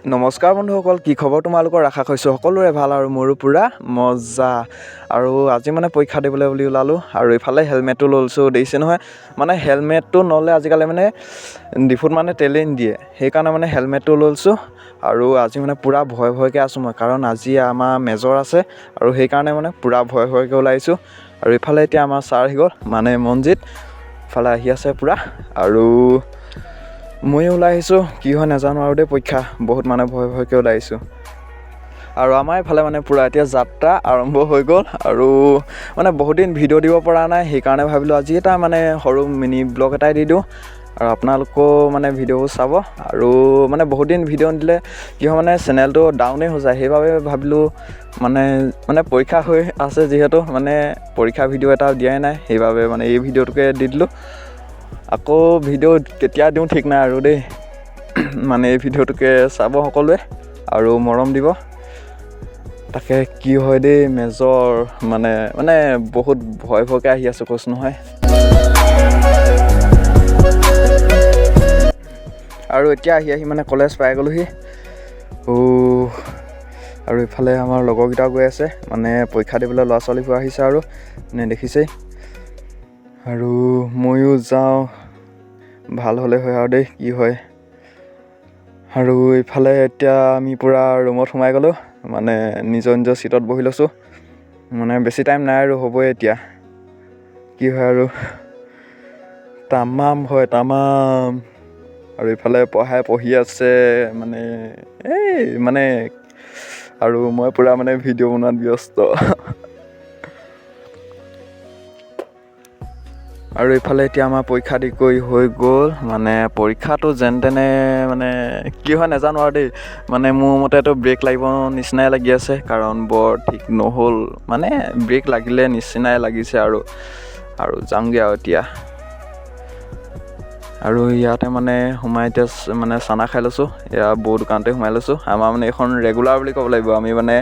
নমস্কাৰ বন্ধুসকল কি খবৰ তোমালোকৰ? আশা কৰিছোঁ সকলোৰে ভাল আৰু মোৰো পূৰা মজা। আৰু আজি মানে পৰীক্ষা দিবলৈ বুলি ওলালোঁ আৰু ইফালে হেলমেটটো লৈছোঁ দেখিছে নহয়? মানে হেলমেটটো ন'লে আজিকালি মানে ডিফুত মানে তেলেই নিদিয়ে সেইকাৰণে মানে হেলমেটটো লৈছোঁ আৰু আজি মানে পূৰা ভয় ভয়কৈ আছোঁ মই কাৰণ আজি আমাৰ মেজৰ আছে আৰু সেইকাৰণে মানে পূৰা ভয় ভয়কৈ ওলাইছোঁ। আৰু ইফালে এতিয়া আমাৰ ছাৰ আহি গ'ল মানে মনজিত ইফালে আহি আছে পূৰা আৰু ময়ো ওলাই আহিছোঁ কি হয় নাজানো আৰু দেই পৰীক্ষা বহুত মানে ভয় ভয়কৈ ওলাই আহিছোঁ। আৰু আমাৰ এইফালে মানে পূৰা এতিয়া যাত্ৰা আৰম্ভ হৈ গ'ল আৰু মানে বহুত দিন ভিডিঅ' দিব পৰা নাই সেইকাৰণে ভাবিলোঁ আজি এটা মানে সৰু মিনি ব্লগ এটাই দি দিওঁ। আৰু আপোনালোকেও মানে ভিডিঅ'বোৰ চাব আৰু মানে বহুত দিন ভিডিঅ' নিদিলে কি হয় মানে চেনেলটো ডাউনেই হৈ যায় সেইবাবে ভাবিলোঁ মানে মানে পৰীক্ষা হৈ আছে যিহেতু মানে পৰীক্ষা ভিডিঅ' এটা দিয়াই নাই সেইবাবে মানে এই ভিডিঅ'টোকে দি দিলোঁ। আকৌ ভিডিঅ' কেতিয়া দিওঁ ঠিক নাই আৰু দেই। মানে এই ভিডিঅ'টোকে চাব সকলোৱে আৰু মৰম দিব। তাকে কি হয় দেই মেজৰ মানে মানে বহুত ভয় ভয়কৈ আহি আছোঁ কৈছোঁ নহয়। আৰু এতিয়া আহি আহি মানে কলেজ পাই গ'লোহি। আৰু ইফালে আমাৰ লগৰকেইটাও গৈ আছে। মানে পৰীক্ষা দিবলৈ ল'ৰা ছোৱালীবোৰ আহিছে আৰু। মানে দেখিছেই। আৰু ময়ো যাওঁ। ভাল হ'লে হয় আৰু দেই কি হয়। আৰু ইফালে এতিয়া আমি পূৰা ৰুমত সোমাই গ'লোঁ মানে নিজৰ নিজৰ ছিটত বহি লৈছোঁ। মানে বেছি টাইম নাই আৰু হ'বই এতিয়া। কি হয় আৰু। তামাম হয় তামাম। আৰু ইফালে পঢ়াই পঢ়ি আছে মানে এই মানে আৰু মই পূৰা মানে ভিডিঅ' বনোৱাত ব্যস্ত। আৰু ইফালে এতিয়া আমাৰ পৰীক্ষা দি কৰি হৈ গ'ল। মানে পৰীক্ষাটো যেন তেনে মানে কি হয় নাজানো আৰু দেই। মানে মোৰ মতেতো ব্ৰেক লাগিব নিচিনাই লাগি আছে কাৰণ বৰ ঠিক নহ'ল। মানে ব্ৰেক লাগিলে নিচিনাই লাগিছে আৰু আৰু যামগৈ আৰু এতিয়া। আৰু ইয়াতে মানে সোমাই এতিয়া মানে চানা খাই লৈছোঁ। এয়া বৌ দোকানতে সোমাই লৈছোঁ। আমাৰ মানে এইখন ৰেগুলাৰ বুলি ক'ব লাগিব। আমি মানে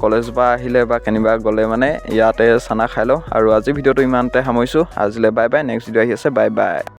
কলেজৰ পৰা আহিলে বা কেনিবা গ'লে মানে ইয়াতে চানা খাই লওঁ। আৰু আজি ভিডিঅ'টো ইমানতে সামৰিছোঁ। আজিলৈ বাই বাই নেক্সট ভিডিঅ' আহি আছে। Bye bye